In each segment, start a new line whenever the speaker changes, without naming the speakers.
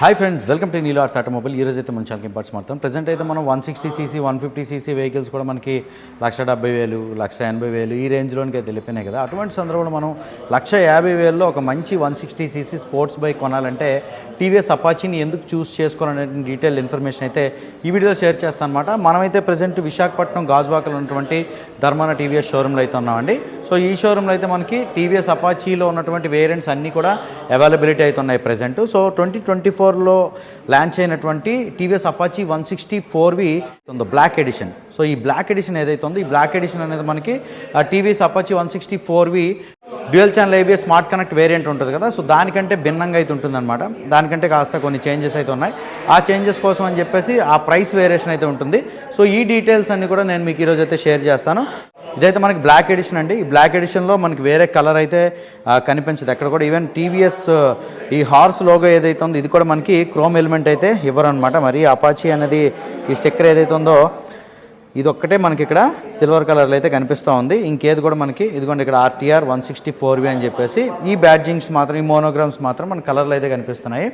Hi friends welcome to Neelo arts automobile ఈ రోజు అయితే మనం చాలా ఇంపార్ట్స్ మొత్తం. ప్రజెంట్ అయితే మనం one sixty CC one fifty CC vehicles కూడా మనకి లక్ష డెబ్బై వేలు లక్ష ఎనభై వేలు ఈ రేంజ్లోనికి అయితే వెళ్ళిపోయినాయి కదా. అటువంటి సందర్భంలో మనం లక్ష యాభై వేలలో ఒక మంచి one sixty CC sports bike కొనాలంటే టీవీఎస్ అపాచీని ఎందుకు చూస్ చేసుకోవాలనే డీటెయిల్ ఇన్ఫర్మేషన్ అయితే ఈ వీడియోలో షేర్ చేస్తాను అనమాట మనమైతే ప్రజెంట్ విశాఖపట్నం గాజువాకలో ఉన్నటువంటి ధర్మాన టీవీఎస్ షోరూంలో అయితే ఉన్నామండి. సో ఈ షోరూంలో అయితే మనకి టీవీఎస్ అపాచీలో ఉన్నటువంటి వేరియంట్స్ అన్నీ కూడా అవైలబిలిటీ అయితే ఉన్నాయి present so twenty twenty four ఫోర్లో లాంచ్ అయినటువంటి TVS Apache one sixty four V ఉందో బ్లాక్ ఎడిషన్ సో ఈ బ్లాక్ ఎడిషన్ ఏదైతే ఉందో ఈ బ్లాక్ ఎడిషన్ అనేది మనకి TVS Apache one sixty four V dual channel ABS smart connect variant ఉంటుంది కదా. సో దానికంటే భిన్నంగా అయితే ఉంటుందన్నమాట. దానికంటే కాస్త కొన్ని చేంజెస్ అయితే ఉన్నాయి. ఆ చేంజెస్ కోసం అని చెప్పేసి ఆ ప్రైస్ వేరియేషన్ అయితే ఉంటుంది. సో ఈ డీటెయిల్స్ అన్ని కూడా నేను మీకు ఈరోజు అయితే షేర్ చేస్తాను. ఇదైతే మనకి బ్లాక్ ఎడిషన్ అండి. ఈ బ్లాక్ ఎడిషన్లో మనకి వేరే కలర్ అయితే కనిపించదు. ఎక్కడ కూడా ఈవెన్ టీవీఎస్ ఈ హార్స్ లోగో ఏదైతే ఉందో ఇది కూడా మనకి క్రోమ్ ఎలిమెంట్ అయితే ఇవ్వరు అనమాట మరి అపాచీ అనేది ఈ స్టిక్కర్ ఏదైతే ఉందో ఇది ఒక్కటే మనకి ఇక్కడ సిల్వర్ కలర్లో అయితే కనిపిస్తూ ఉంది. ఇంకేది కూడా మనకి ఇదిగోండి ఇక్కడ RTR one sixty four V అని చెప్పేసి ఈ బ్యాడ్జింగ్స్ మాత్రం ఈ మోనోగ్రామ్స్ మాత్రం మన కలర్లో అయితే కనిపిస్తున్నాయి.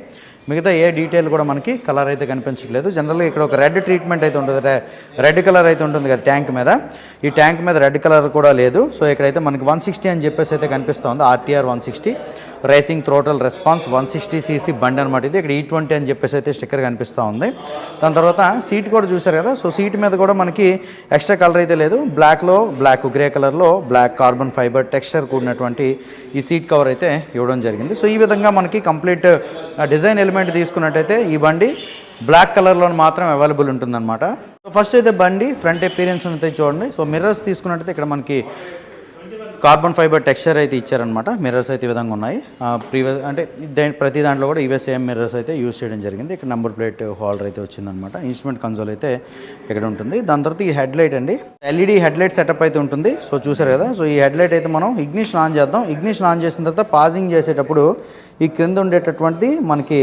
మిగతా ఏ డీటెయిల్ కూడా మనకి కలర్ అయితే కనిపించట్లేదు. జనరల్గా ఇక్కడ ఒక రెడ్ ట్రీట్మెంట్ అయితే ఉంటుంది. రెడ్ కలర్ అయితే ఉంటుంది కదా ట్యాంక్ మీద. ఈ ట్యాంక్ మీద రెడ్ కలర్ కూడా లేదు. సో ఇక్కడైతే మనకి వన్ సిక్స్టీ అని చెప్పేసి అయితే కనిపిస్తూ ఉంది. RTR one sixty. Racing throttle response one sixty CC బండి అనమాట ఇది. ఇక్కడ e ఈ ట్వంటీ అని చెప్పేసి అయితే స్టిక్కర్ కనిపిస్తూ ఉంది. దాని తర్వాత సీట్ కూడా చూసారు కదా. సో సీట్ మీద కూడా మనకి ఎక్స్ట్రా కలర్ అయితే లేదు. బ్లాక్లో బ్లాక్ గ్రే కలర్లో బ్లాక్ కార్బన్ ఫైబర్ టెక్స్చర్ కూడినటువంటి ఈ సీట్ కవర్ అయితే ఇవ్వడం జరిగింది. సో ఈ విధంగా మనకి కంప్లీట్ డిజైన్ ఎలిమెంట్ తీసుకున్నట్టయితే ఈ బండి బ్లాక్ కలర్లో మాత్రం అవైలబుల్ ఉంటుందన్నమాట. సో ఫస్ట్ అయితే బండి ఫ్రంట్ అపీరియన్స్ అయితే చూడండి. సో మిర్రర్స్ తీసుకున్నట్టయితే ఇక్కడ మనకి కార్బన్ ఫైబర్ టెక్స్చర్ అయితే ఇచ్చారనమాట మిర్రర్స్ అయితే ఈ విధంగా ఉన్నాయి. ప్రీవియస్ అంటే ప్రతి దాంట్లో కూడా ఇవే సేమ్ మిర్రర్స్ అయితే యూస్ చేయడం జరిగింది. ఇక్కడ నెంబర్ ప్లేట్ హోల్డర్ అయితే వచ్చిందనమాట ఇన్స్ట్రుమెంట్ కన్సోల్ అయితే ఇక్కడ ఉంటుంది. దాని తర్వాత ఈ హెడ్ లైట్ అండి. ఎల్ఈడి హెడ్ లైట్ సెటప్ అయితే ఉంటుంది. సో చూసారు కదా. సో ఈ హెడ్ లైట్ అయితే మనం ఇగ్నిషన్ ఆన్ చేద్దాం. ఇగ్నిషన్ ఆన్ చేసిన తర్వాత పాజింగ్ చేసేటప్పుడు ఈ క్రింద ఉండేటటువంటిది మనకి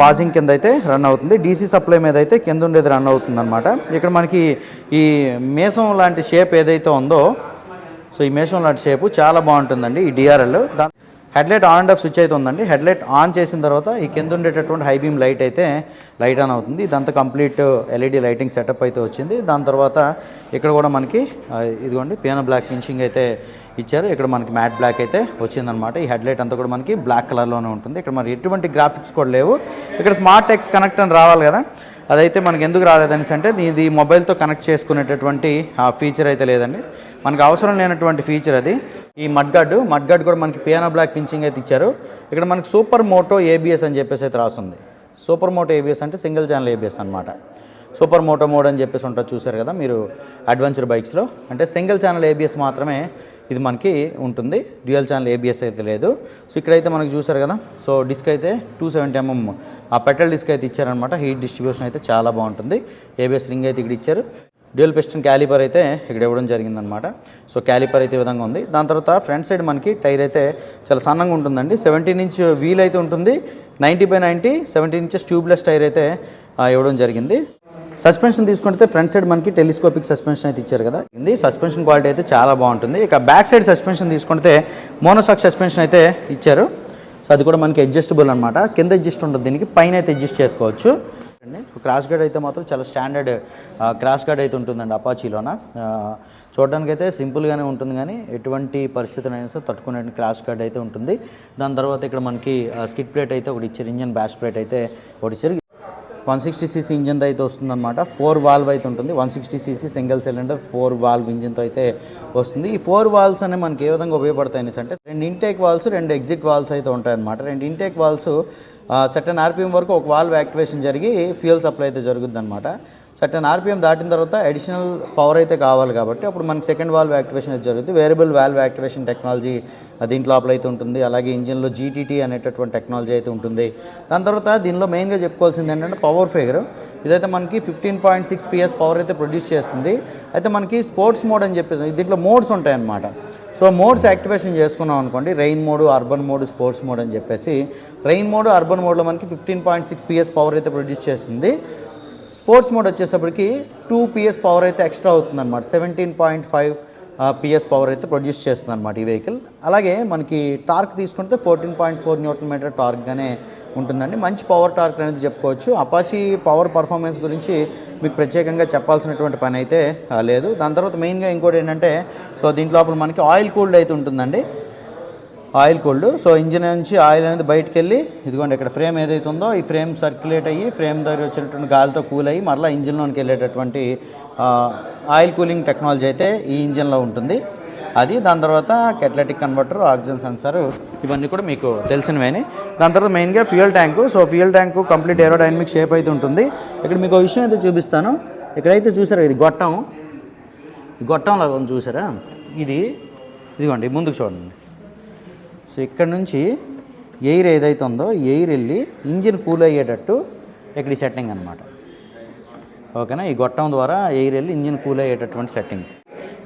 పాజింగ్ కింద అయితే రన్ అవుతుంది. డీసీ సప్లై మీద అయితే కింద ఉండేది రన్ అవుతుంది అనమాట ఇక్కడ మనకి ఈ మేసం లాంటి షేప్ ఏదైతే ఉందో సో ఈ మేషం లాంటి షేపు చాలా బాగుంటుందండి ఈ డిఆర్ఎల్ దాని headlight on and off switch అయితే ఉందండి. హెడ్లైట్ ఆన్ చేసిన తర్వాత ఈ కింద ఉండేటటువంటి హై బీమ్ లైట్ అయితే లైట్ ఆన్ అవుతుంది. ఇదంతా కంప్లీట్ ఎల్ఈడి లైటింగ్ సెటప్ అయితే వచ్చింది. దాని తర్వాత ఇక్కడ కూడా మనకి ఇదిగోండి పియానో బ్లాక్ ఫినిషింగ్ అయితే ఇచ్చారు. ఇక్కడ మనకి మ్యాట్ బ్లాక్ అయితే వచ్చిందనమాట ఈ హెడ్లైట్ అంతా కూడా మనకి బ్లాక్ కలర్లోనే ఉంటుంది. ఇక్కడ మరి ఎటువంటి గ్రాఫిక్స్ కూడా లేవు. ఇక్కడ స్మార్ట్ ఎక్స్ కనెక్ట్ అని రావాలి కదా. అదైతే మనకి ఎందుకు రాలేదనేసి అంటే ఇది మొబైల్తో కనెక్ట్ చేసుకునేటటువంటి ఫీచర్ అయితే లేదండి. మనకు అవసరం లేనటువంటి ఫీచర్ అది. ఈ మడ్గార్డ్ మడ్గార్డ్ కూడా మనకి పియానో బ్లాక్ ఫినిషింగ్ అయితే ఇచ్చారు. ఇక్కడ మనకి సూపర్ మోటో ఏబిఎస్ అని చెప్పేసి అయితే రాస్తుంది సూపర్ మోటో ఏబిఎస్ అంటే సింగిల్ ఛానల్ ఏబిఎస్ అనమాట సూపర్ మోటో మోడ్ అని చెప్పేసి ఉంటుంది చూసారు కదా మీరు అడ్వెంచర్ బైక్స్లో అంటే సింగిల్ ఛానల్ ఏబిఎస్ మాత్రమే ఇది మనకి ఉంటుంది. డ్యూయల్ ఛానల్ ఏబిఎస్ అయితే లేదు. సో ఇక్కడైతే మనకి చూసారు కదా. సో డిస్క్ అయితే టూ సెవెంటీ ఎంఎం ఆ పెట్రోల్ డిస్క్ అయితే ఇచ్చారనమాట హీట్ డిస్ట్రిబ్యూషన్ అయితే చాలా బాగుంటుంది. ఏబిఎస్ రింగ్ అయితే ఇక్కడ ఇచ్చారు. డ్యూయల్ పిస్టన్ క్యాలిపర్ అయితే ఇక్కడ ఇవ్వడం జరిగిందనమాట సో క్యాలిపర్ అయితే విధంగా ఉంది. దాని తర్వాత ఫ్రంట్ సైడ్ మనకి టైర్ అయితే చాలా సన్నంగా ఉంటుందండి. సెవెంటీన్ ఇంచ్ వీల్ అయితే ఉంటుంది. Ninety by ninety seventeen inches tubeless tyre అయితే ఇవ్వడం జరిగింది. సస్పెన్షన్ తీసుకుంటే ఫ్రంట్ సైడ్ మనకి టెలిస్కోపిక్ సస్పెన్షన్ అయితే ఇచ్చారు కదా. ఇది సస్పెన్షన్ క్వాలిటీ అయితే చాలా బాగుంటుంది. ఇక బ్యాక్ సైడ్ సస్పెన్షన్ తీసుకుంటే మోనోసాక్ సస్పెన్షన్ అయితే ఇచ్చారు. సో అది కూడా మనకి అడ్జస్టబుల్ అనమాట కింద అడ్జస్ట్ ఉంటుంది దీనికి పైన అయితే అడ్జస్ట్ చేసుకోవచ్చు. అండి క్రాష్ గార్డ్ అయితే మాత్రం చాలా స్టాండర్డ్ క్రాష్ గార్డ్ అయితే ఉంటుందండి అపాచీలోన? చూడడానికి అయితే సింపుల్గానే ఉంటుంది కానీ ఎటువంటి పరిస్థితులైనా సరే తట్టుకునే క్రాష్ గార్డ్ అయితే ఉంటుంది. దాని తర్వాత ఇక్కడ మనకి స్కిట్ ప్లేట్ అయితే ఒకటి ఇచ్చారు ఇంజన్ బ్యాష్ ప్లేట్ అయితే ఒకటి ఇచ్చారు. వన్ సిక్స్టీ సీసీ ఇంజిన్తో అయితే వస్తుందన్నమాట. ఫోర్ వాల్వ్ అయితే ఉంటుంది. One sixty CC single cylinder four valve ఇంజిన్తో అయితే వస్తుంది. ఈ ఫోర్ వాల్వ్స్ అనేవి మనకి ఏ విధంగా ఉపయోగపడతాయి అనేసి అంటే రెండు ఇంటేక్ వాల్స్ రెండు ఎగ్జిట్ వాల్స్ అయితే ఉంటాయన్నమాట. రెండు ఇంటేక్ వాల్స్ సెటన్ ఆర్పిఎం వరకు ఒక వాల్వ్ యాక్టివేషన్ జరిగి ఫ్యూయల్ సప్లై అయితే జరుగుతుంది అనమాట సర్టన్ ఆర్పిఎం దాటిన తర్వాత అడిషనల్ పవర్ అయితే కావాలి కాబట్టి అప్పుడు మనకి సెకండ్ వాల్వ్ యాక్టివేషన్ అయితే జరుగుతుంది వేరియబుల్ వాల్వ్ యాక్టివేషన్ టెక్నాలజీ దీంట్లో అప్లై అయితే ఉంటుంది. అలాగే ఇంజిన్లో జీటీటీ అనేటటువంటి టెక్నాలజీ అయితే ఉంటుంది. దాని తర్వాత దీనిలో మెయిన్గా చెప్పుకోవాల్సింది ఏంటంటే పవర్ ఫిగర్ ఇదైతే మనకి fifteen point six PS power అయితే ప్రొడ్యూస్ చేస్తుంది. అయితే మనకి స్పోర్ట్స్ మోడ్ అని చెప్పేసి దీంట్లో మోడ్స్ ఉంటాయన్నమాట. సో మోడ్స్ యాక్టివేషన్ చేసుకున్నాం అనుకోండి rain mode urban mode sports mode అని చెప్పేసి రెయిన్ మోడ్ అర్బన్ మోడ్లో మనకి fifteen point six PS power అయితే ప్రొడ్యూస్ చేస్తుంది. స్పోర్ట్స్ మోడ్ వచ్చేసప్పటికి టూ పిఎస్ పవర్ అయితే ఎక్స్ట్రా అవుతుంది అనమాట seventeen point five PS power అయితే ప్రొడ్యూస్ చేస్తుంది అనమాట ఈ వెహికల్ అలాగే మనకి టార్క్ తీసుకుంటే fourteen point four newton meter టార్క్గానే ఉంటుందండి. మంచి పవర్ టార్క్ అనేది చెప్పుకోవచ్చు. అపాచీ పవర్ పర్ఫార్మెన్స్ గురించి మీకు ప్రత్యేకంగా చెప్పాల్సినటువంటి పని అయితే లేదు. దాని తర్వాత మెయిన్గా ఇంకోటి ఏంటంటే సో దీంట్లో లోపల మనకి ఆయిల్ కూల్డ్ అయితే ఉంటుందండి. ఆయిల్ కూల్డ్ సో ఇంజిన్ నుంచి ఆయిల్ అనేది బయటకు వెళ్ళి ఇదిగోండి ఇక్కడ ఫ్రేమ్ ఏదైతే ఉందో ఈ ఫ్రేమ్ సర్క్యులేట్ అయ్యి ఫ్రేమ్ దగ్గర వచ్చినటువంటి గాలితో కూల్ అయ్యి మరలా ఇంజిన్లోనికి వెళ్ళేటటువంటి ఆయిల్ కూలింగ్ టెక్నాలజీ అయితే ఈ ఇంజిన్లో ఉంటుంది. అది దాని తర్వాత కెటలెటిక్ కన్వర్టర్ ఆక్సిజన్ సెన్సార్ ఇవన్నీ కూడా మీకు తెలిసినవేని దాని తర్వాత మెయిన్గా fuel tank so fuel tank complete aerodynamic shape అయితే ఉంటుంది. ఇక్కడ మీకు విషయం అయితే చూపిస్తాను. ఇక్కడైతే చూసారా ఇది గొట్టం. గొట్టం లాగా ఉంది చూసారా? ఇది ఇదిగోండి ముందుకు చూడండి. సో ఇక్కడ నుంచి ఎయిర్ ఏదైతే ఉందో ఎయిర్ వెళ్ళి ఇంజిన్ కూల్ అయ్యేటట్టు ఇక్కడ ఈ సెట్టింగ్ అనమాట ఓకేనా? ఈ గొట్టం ద్వారా ఎయిర్ వెళ్ళి ఇంజిన్ కూల్ అయ్యేటటువంటి సెట్టింగ్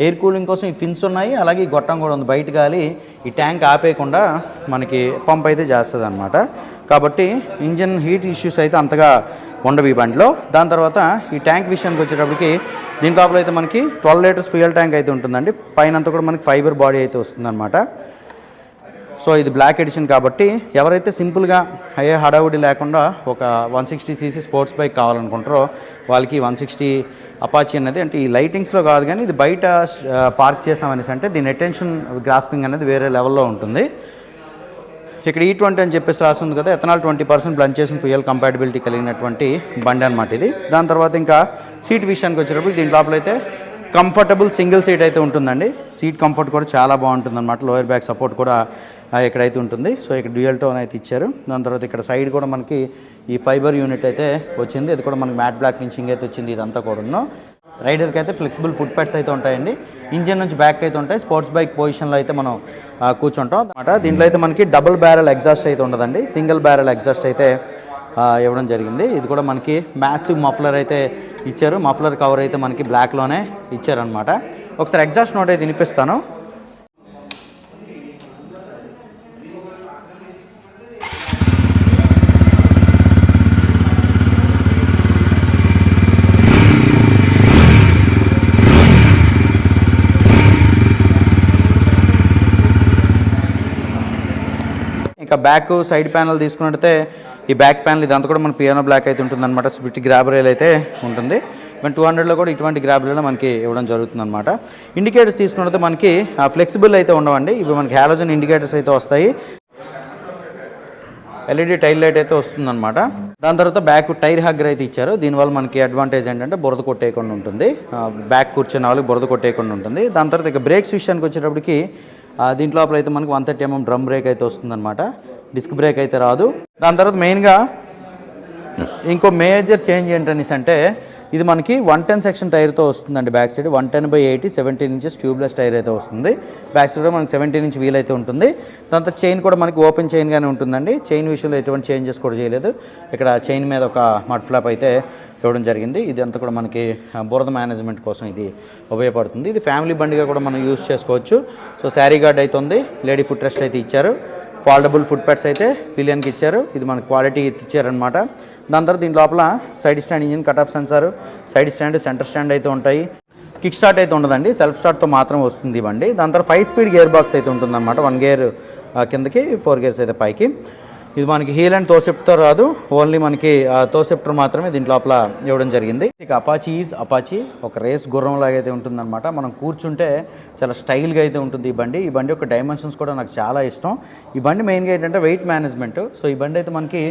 ఎయిర్ కూలింగ్ కోసం ఈ ఫిన్స్ ఉన్నాయి. అలాగే ఈ గొట్టం కూడా ఉంది. బయట గాలి ఈ ట్యాంక్ ఆపేయకుండా మనకి పంప్ అయితే చేస్తుంది అనమాట కాబట్టి ఇంజిన్ హీట్ ఇష్యూస్ అయితే అంతగా ఉండవు ఈ బండిలో. దాని తర్వాత ఈ ట్యాంక్ విషయానికి వచ్చేటప్పటికి దీని లోపల అయితే మనకి ట్వెల్వ్ లీటర్స్ ఫ్యూయల్ ట్యాంక్ అయితే ఉంటుందండి. పైన అంతా కూడా మనకి ఫైబర్ బాడీ అయితే వస్తుందన్నమాట. సో ఇది బ్లాక్ ఎడిషన్ కాబట్టి ఎవరైతే సింపుల్గా అయ్యే హడావుడి లేకుండా ఒక one sixty CC sports bike కావాలనుకుంటారో వాళ్ళకి వన్ సిక్స్టీ అపాచీ అనేది అంటే ఈ లైటింగ్స్లో కాదు కానీ ఇది బయట పార్క్ చేసామనేసి అంటే దీని అటెన్షన్ గ్రాస్పింగ్ అనేది వేరే లెవెల్లో ఉంటుంది. ఇక్కడ e ఈ ట్వంటీ అని చెప్పేసి రాసి ఉంది కదా ఎథనాల్ ట్వంటీ పర్సెంట్ బ్లండ్ చేసిన ఫ్యూయల్ కంపాటబిలిటీ కలిగినటువంటి బండి అనమాట ఇది. దాని తర్వాత ఇంకా సీట్ విషయానికి వచ్చేటప్పుడు దీని లోపల అయితే కంఫర్టబుల్ సింగిల్ సీట్ అయితే ఉంటుందండి. సీట్ కంఫర్ట్ కూడా చాలా బాగుంటుంది అనమాట లోయర్ బ్యాక్ సపోర్ట్ కూడా ఎక్కడైతే ఉంటుంది. సో ఇక్కడ డ్యూయల్ టోన్ అయితే ఇచ్చారు. దాని తర్వాత ఇక్కడ సైడ్ కూడా మనకి ఈ ఫైబర్ యూనిట్ అయితే వచ్చింది. ఇది కూడా మనకి మ్యాట్ బ్లాక్ ఫినిషింగ్ అయితే వచ్చింది ఇదంతా కూడా రైడర్కి అయితే ఫ్లెక్సిబుల్ ఫుట్ ప్యాడ్స్ అయితే ఉంటాయండి. ఇంజిన్ నుంచి బ్యాక్ అయితే ఉంటాయి. స్పోర్ట్స్ బైక్ పొజిషన్లో అయితే మనం కూర్చుంటాం. అనమాట దీంట్లో అయితే మనకి డబుల్ బ్యారెల్ ఎగ్జాస్ట్ అయితే ఉండదండి. సింగిల్ బ్యారల్ ఎగ్జాస్ట్ అయితే ఇవ్వడం జరిగింది. ఇది కూడా మనకి మ్యాసివ్ మఫ్లర్ అయితే ఇచ్చారు. మఫ్లర్ కవర్ అయితే మనకి బ్లాక్లోనే ఇచ్చారనమాట ఒకసారి ఎగ్జాస్ట్ నోట్ అయితే వినిపిస్తాను. ఇక బ్యాక్ సైడ్ ప్యానల్ తీసుకున్నట్టయితే ఈ బ్యాక్ ప్యానల్ ఇదంతా కూడా మన పియానో బ్లాక్ అయితే ఉంటుంది అనమాట స్ప్లిట్ గ్రాబ్ రైల్ అయితే ఉంటుంది. మన టూ హండ్రెడ్లో కూడా ఇటువంటి గ్రాబ్ మనకి ఇవ్వడం జరుగుతుంది అనమాట ఇండికేటర్స్ తీసుకున్నట్టు మనకి ఫ్లెక్సిబుల్ అయితే ఉండవండి. ఇవి మనకి హ్యాలోజన్ ఇండికేటర్స్ అయితే వస్తాయి. ఎల్ఈడి టైల్ లైట్ అయితే వస్తుందన్నమాట. దాని తర్వాత బ్యాక్ టైర్ హగ్గర్ అయితే ఇచ్చారు. దీనివల్ల మనకి అడ్వాంటేజ్ ఏంటంటే బురద కొట్టేయకుండా ఉంటుంది. బ్యాక్ కూర్చున్న వాళ్ళకి బురద కొట్టేయకుండా ఉంటుంది. దాని తర్వాత ఇక బ్రేక్స్ విషయానికి వచ్చేటప్పటికి దీంట్లో లోపల అయితే మనకి one thirty mm drum brake అయితే వస్తుందన్నమాట. డిస్క్ బ్రేక్ అయితే రాదు. దాని తర్వాత మెయిన్గా ఇంకో మేజర్ చేంజ్ ఏంటనేసి అంటే ఇది మనకి వన్ టెన్ సెక్షన్ టైర్తో వస్తుందండి back side one ten by eighty seventeen inches tubeless tyre అయితే వస్తుంది. బ్యాక్ సైడ్ కూడా మనకి సెవెంటీన్ ఇంచ్ వీల్ అయితే ఉంటుంది. దాంతో చైన్ కూడా మనకి ఓపెన్ చైన్గానే ఉంటుందండి. చైన్ విషయంలో ఎటువంటి చేంజెస్ కూడా చేయలేదు. ఇక్కడ చైన్ మీద ఒక మడ్ ఫ్లాప్ అయితే ఇవ్వడం జరిగింది. ఇది అంతా కూడా మనకి బురద మేనేజ్మెంట్ కోసం ఇది ఉపయోగపడుతుంది. ఇది ఫ్యామిలీ బండిగా కూడా మనం యూస్ చేసుకోవచ్చు. సో శారీ గార్డ్ అయితే ఉంది. లేడీ ఫుట్ రెస్ట్ అయితే ఇచ్చారు. ఫాల్డబుల్ ఫుట్ ప్యాడ్స్ అయితే పిలియన్కి ఇచ్చారు. ఇది మనకి క్వాలిటీ ఇచ్చారనమాట దాని తర్వాత దీని లోపల side stand engine cut off sensor side stand centre stand అయితే ఉంటాయి. కిక్ స్టార్ట్ అయితే ఉండదండి. సెల్ఫ్ స్టార్ట్తో మాత్రం వస్తుంది ఇవ్వండి బండి. దాని తర్వాత ఫైవ్ స్పీడ్ గేర్ బాక్స్ అయితే ఉంటుందన్నమాట. వన్ గేర్ కిందకి ఫోర్ గేర్స్ అయితే పైకి. ఇది మనకి హీల్ అండ్ తోసెఫ్ట్తో రాదు. ఓన్లీ మనకి తోసెఫ్టర్ మాత్రమే దీని లోపల ఇవ్వడం జరిగింది. ఇక అపాచీ ఈజ్ అపాచీ ఒక రేస్ గుర్రం లాగా అయితే ఉంటుందన్నమాట. మనం కూర్చుంటే చాలా స్టైల్గా అయితే ఉంటుంది ఈ బండి. ఈ బండి యొక్క డైమెన్షన్స్ కూడా నాకు చాలా ఇష్టం. ఈ బండి మెయిన్గా ఏంటంటే వెయిట్ మేనేజ్మెంట్. సో ఈ బండి అయితే మనకి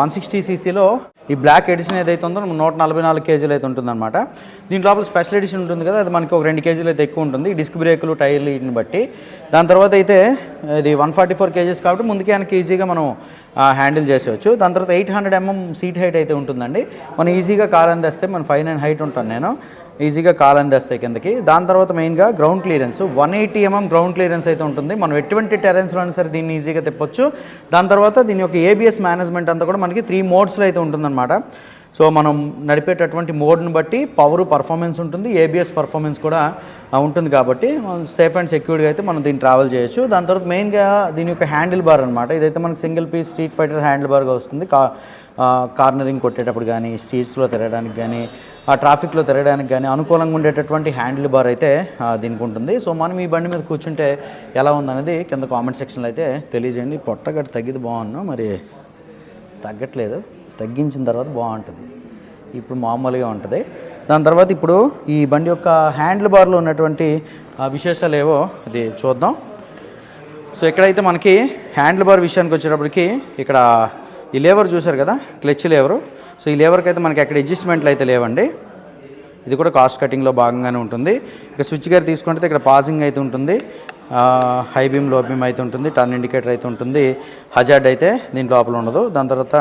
వన్ సిక్స్టీ సీసీలో ఈ బ్లాక్ ఎడిషన్ ఏదైతే ఉందో నూట నలభై నాలుగు కేజీలు అయితే ఉంటుందన్నమాట. దీని లోపల స్పెషల్ ఎడిషన్ ఉంటుంది కదా అది మనకి ఒక రెండు కేజీలు అయితే ఎక్కువ ఉంటుంది. డిస్క్ బ్రేకులు టైర్లు వీటిని బట్టి. దాని తర్వాత అయితే ఇది వన్ ఫార్టీ ఫోర్ కేజీస్ కాబట్టి ముందుకే వెనక్కి ఈజీగా మనం హ్యాండిల్ చేసేవచ్చు దాని తర్వాత eight hundred mm seat height అయితే ఉంటుందండి. మనం ఈజీగా కాలు అందేస్తే మన ఫైవ్ నైన్ హైట్ ఉంటాను నేను. ఈజీగా కాలు అందేస్తాయి కిందకి. దాని తర్వాత మెయిన్గా ground clearance one eighty mm ground clearance అయితే ఉంటుంది. మనం ఎటువంటి టెరెన్స్లో అయినా సరే దీన్ని ఈజీగా తిప్పొచ్చు. దాని తర్వాత దీని యొక్క ఏబిఎస్ మేనేజ్మెంట్ అంతా కూడా మనకి త్రీ మోడ్స్లో అయితే ఉంటుందన్నమాట. సో మనం నడిపేటటువంటి మోడ్ని బట్టి పవర్ పర్ఫార్మెన్స్ ఉంటుంది ఏబిఎస్ పర్ఫార్మెన్స్ కూడా ఉంటుంది కాబట్టి సేఫ్ అండ్ సెక్యూర్డ్గా అయితే మనం దీన్ని ట్రావెల్ చేయొచ్చు. దాని తర్వాత మెయిన్గా దీని యొక్క హ్యాండిల్ బార్ అనమాట ఇదైతే మనకి single piece street fighter handle బార్గా వస్తుంది. కా కార్నరింగ్ కొట్టేటప్పుడు కానీ స్ట్రీట్స్లో తిరగడానికి కానీ ఆ ట్రాఫిక్లో తిరగడానికి కానీ అనుకూలంగా ఉండేటటువంటి హ్యాండిల్ బార్ అయితే దీనికి ఉంటుంది. సో మనం ఈ బండి మీద కూర్చుంటే ఎలా ఉందనేది కింద కామెంట్ సెక్షన్లో అయితే తెలియజేయండి. పొట్టగట్టు తగ్గిది బాగున్నాం. మరి తగ్గట్లేదు. తగ్గించిన తర్వాత బాగుంటుంది. ఇప్పుడు మామూలుగా ఉంటుంది. దాని తర్వాత ఇప్పుడు ఈ బండి యొక్క హ్యాండిల్ బార్లో ఉన్నటువంటి విశేషాలు ఏవో అది చూద్దాం. సో ఇక్కడైతే మనకి హ్యాండిల్ బార్ విషయానికి వచ్చేటప్పటికి ఇక్కడ ఈ లేవర్ చూసారు కదా? క్లచ్ లేవరు సో ఈ లేవర్కి అయితే మనకి అక్కడ అడ్జస్ట్మెంట్లు అయితే లేవండి. ఇది కూడా కాస్ట్ కటింగ్లో భాగంగానే ఉంటుంది. ఇక స్విచ్ గారు తీసుకుంటే ఇక్కడ పాజింగ్ అయితే ఉంటుంది. హై బీమ్లో బీమ్ అయితే ఉంటుంది టర్న్ ఇండికేటర్ అయితే ఉంటుంది. హజార్డ్ అయితే దీని లోపల ఉండదు. దాని తర్వాత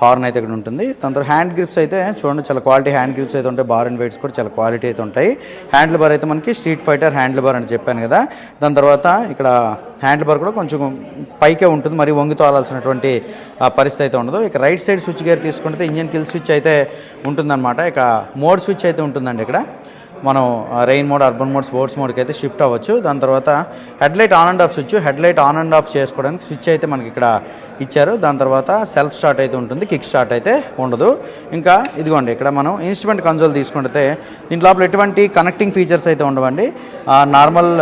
హార్న్ అయితే ఇక్కడ ఉంటుంది. దాని తర్వాత హ్యాండ్ గ్రిప్స్ అయితే చూడండి చాలా క్వాలిటీ హ్యాండ్ గ్రిప్స్ అయితే ఉంటాయి. బార్ అండ్ వెయిట్స్ కూడా చాలా క్వాలిటీ అయితే ఉంటాయి. హ్యాండిల్ బార్ అయితే మనకి స్ట్రీట్ ఫైటర్ హ్యాండిల్ బార్ అని చెప్పాను కదా. దాని తర్వాత ఇక్కడ హ్యాండిల్ బార్ కూడా కొంచెం పైకే ఉంటుంది. మరి వంగితో ఆలాల్సినటువంటి పరిస్థితి అయితే ఉండదు. ఇక రైట్ సైడ్ స్విచ్ గేర్ తీసుకుంటే ఇంజన్ కిల్ స్విచ్ అయితే ఉంటుందన్నమాట. ఇక మోడ్ స్విచ్ అయితే ఉంటుందండి ఇక్కడ. మనం rain mode urban mode sports మోడ్కి అయితే షిఫ్ట్ అవ్వచ్చు. దాని తర్వాత headlight on and off switch headlight on and off చేసుకోవడానికి స్విచ్ అయితే మనకి ఇక్కడ ఇచ్చారు. దాని తర్వాత సెల్ఫ్ స్టార్ట్ అయితే ఉంటుంది కిక్ స్టార్ట్ అయితే ఉండదు. ఇంకా ఇదిగోండి ఇక్కడ మనం ఇన్స్ట్రుమెంట్ కన్సోల్ తీసుకుంటే దీని లోపల ఎటువంటి కనెక్టింగ్ ఫీచర్స్ అయితే ఉండవండి. నార్మల్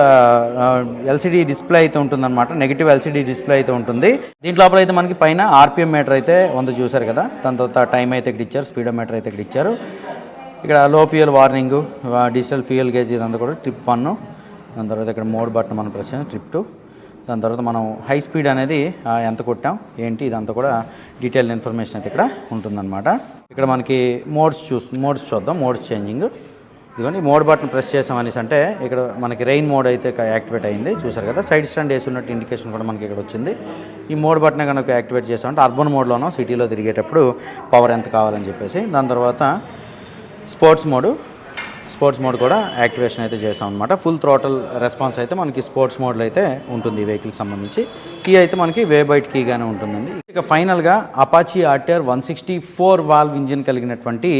ఎల్సిడి డిస్ప్లే అయితే ఉంటుందన్నమాట. నెగిటివ్ ఎల్సిడి డిస్ప్లే అయితే ఉంటుంది. దీంట్ లోపల అయితే మనకి పైన ఆర్పిఎం మీటర్ అయితే ఉంది చూసారు కదా? దాని తర్వాత టైం అయితే ఇక్కడ ఇచ్చారు స్పీడోమీటర్ అయితే ఇక్కడ ఇచ్చారు. ఇక్కడ low fuel warning digital fuel gauge ఇదంతా కూడా ట్రిప్ వన్ దాని తర్వాత ఇక్కడ మోడ్ బటన్ మనం ప్రెస్ చేయాలి ట్రిప్ టూ దాని తర్వాత మనం హై స్పీడ్ అనేది ఎంత కొట్టాం ఏంటి ఇదంతా కూడా డీటెయిల్ ఇన్ఫర్మేషన్ అయితే ఇక్కడ ఉంటుందన్నమాట. ఇక్కడ మనకి మోడ్స్ చూ మోడ్స్ చూద్దాం మోడ్స్ చేంజింగ్ ఇదిగోండి మోడ్ బటన్ ప్రెస్ చేసాం అనేసి అంటే ఇక్కడ మనకి రెయిన్ మోడ్ అయితే యాక్టివేట్ అయింది చూసారు కదా? సైడ్ స్టాండ్ వేసి ఉన్నట్టు ఇండికేషన్ కూడా మనకి ఇక్కడ వచ్చింది. ఈ మోడ్ బటన్ కనుక యాక్టివేట్ చేసామంటే అర్బన్ మోడ్లోనో సిటీలో తిరిగేటప్పుడు పవర్ ఎంత కావాలని చెప్పేసి దాని తర్వాత స్పోర్ట్స్ మోడ్ స్పోర్ట్స్ మోడ్ కూడా యాక్టివేషన్ అయితే చేసాం అనమాట ఫుల్ థ్రోటల్ రెస్పాన్స్ అయితే మనకి స్పోర్ట్స్ మోడ్లో అయితే ఉంటుంది ఈ వెహికల్కి సంబంధించి. కీ అయితే మనకి వే బైట్ కీగానే ఉంటుందండి. ఇక ఫైనల్గా Apache RTR one sixty four valve engine కలిగినటువంటి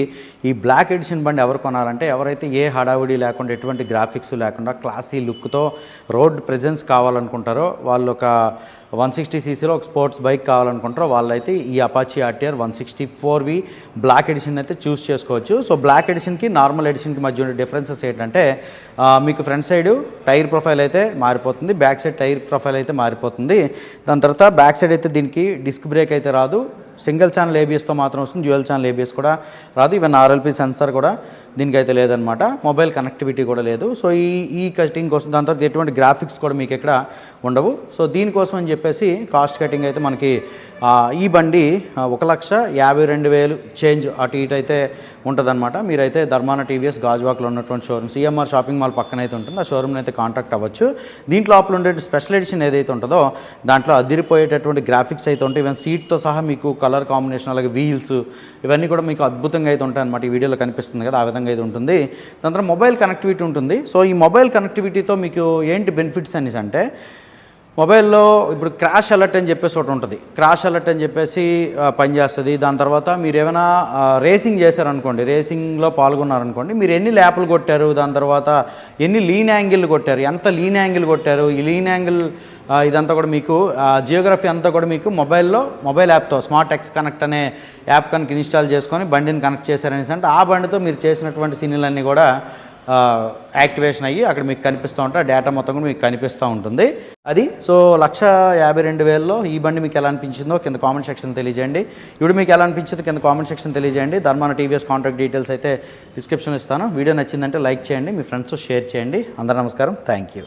ఈ బ్లాక్ ఎడిషన్ బండి ఎవరు కొనాలంటే ఎవరైతే ఏ హడావిడి లేకుండా ఎటువంటి గ్రాఫిక్స్ లేకుండా క్లాసీ లుక్తో రోడ్ ప్రెజెన్స్ కావాలనుకుంటారో వాళ్ళు ఒక వన్ సిక్స్టీ సీసీలో ఒక స్పోర్ట్స్ బైక్ కావాలనుకుంటారో వాళ్ళైతే ఈ Apache RTR one sixty four V black edition అయితే చూస్ చేసుకోవచ్చు. సో బ్లాక్ ఎడిషన్కి నార్మల్ ఎడిషన్కి మధ్య ఉండే డిఫరెన్సెస్ ఏంటంటే మీకు ఫ్రంట్ సైడ్ టైర్ ప్రొఫైల్ అయితే మారిపోతుంది బ్యాక్ సైడ్ టైర్ ప్రొఫైల్ అయితే మారిపోతుంది. దాని తర్వాత బ్యాక్ సైడ్ అయితే దీనికి డిస్క్ బ్రేక్ అయితే రాదు. సింగిల్ ఛానల్ ఏబిఎస్తో మాత్రం వస్తుంది డ్యూయల్ ఛానల్ ఏబిఎస్ కూడా రాదు. ఈవెన్ ఆర్ఎల్పి సెన్సార్ కూడా దీనికైతే లేదనమాట మొబైల్ కనెక్టివిటీ కూడా లేదు. సో ఈ ఈ కటింగ్ కోసం దాని తర్వాత ఎటువంటి గ్రాఫిక్స్ కూడా మీకు ఇక్కడ ఉండవు. సో దీనికోసం అని చెప్పేసి కాస్ట్ కటింగ్ అయితే మనకి ఈ బండి ఒక లక్ష యాభై రెండు వేలు చేంజ్ అటు ఇటు అయితే ఉంటుందన్నమాట. మీరైతే ధర్మాన టీవీఎస్ గాజువాక్లో ఉన్నటువంటి షోరూమ్ సిఎంఆర్ షాపింగ్ మాల్ పక్కన అయితే ఉంటుంది. ఆ షోరూమ్ని అయితే కాంటాక్ట్ అవ్వచ్చు. దీంట్లో లోపల ఉండే స్పెషల్ ఎడిషన్ ఏదైతే ఉంటుందో దాంట్లో అదిరిపోయేటటువంటి గ్రాఫిక్స్ అయితే ఉంటాయి. ఈవెన్ సీట్తో సహా మీకు కలర్ కాంబినేషన్ అలాగే వీల్స్ ఇవన్నీ కూడా మీకు అద్భుతంగా అయితే ఉంటాయి అనమాట ఈ వీడియోలో కనిపిస్తుంది కదా ఆ విధంగా అయితే ఉంటుంది. దాని తర్వాత మొబైల్ కనెక్టివిటీ ఉంటుంది. సో ఈ మొబైల్ కనెక్టివిటీతో మీకు ఏంటి బెనిఫిట్స్ అనేసి అంటే మొబైల్లో ఇప్పుడు క్రాష్ అలర్ట్ అని చెప్పేసి ఒకటి ఉంటుంది. క్రాష్ అలర్ట్ అని చెప్పేసి పనిచేస్తుంది దాని తర్వాత మీరు ఏమైనా రేసింగ్ చేశారనుకోండి రేసింగ్లో పాల్గొన్నారనుకోండి మీరు ఎన్ని ల్యాప్లు కొట్టారు దాని తర్వాత ఎన్ని లీన్ యాంగిల్ కొట్టారు ఎంత లీన్ యాంగిల్ కొట్టారు ఈ లీన్ యాంగిల్ ఇదంతా కూడా మీకు జియోగ్రఫీ అంతా కూడా మీకు మొబైల్లో మొబైల్ యాప్తో స్మార్ట్ ఎక్స్ కనెక్ట్ అనే యాప్ కనుక ఇన్స్టాల్ చేసుకొని బండిని కనెక్ట్ చేశారనేసి అంటే ఆ బండితో మీరు చేసినటువంటి సీన్లన్నీ కూడా యాక్టివేషన్ అయ్యి అక్కడ మీకు కనిపిస్తూ ఉంటా ఆ డేటా మొత్తం కూడా మీకు కనిపిస్తూ ఉంటుంది. అది సో లక్ష యాభై రెండు వేలలో ఈ బండి మీకు ఎలా అనిపించిందో కింద కామెంట్ సెక్షన్ తెలియజేయండి. ఇప్పుడు మీకు ఎలా అనిపించిందో కింద కామెంట్ సెక్షన్ తెలియజేయండి. ధర్మాన టీవీఎస్ కాంటాక్ట్ డీటెయిల్స్ అయితే డిస్క్రిప్షన్ ఇస్తాను. వీడియో నచ్చిందంటే లైక్ చేయండి మీ ఫ్రెండ్స్ షేర్ చేయండి. అందరూ నమస్కారం. Thank you.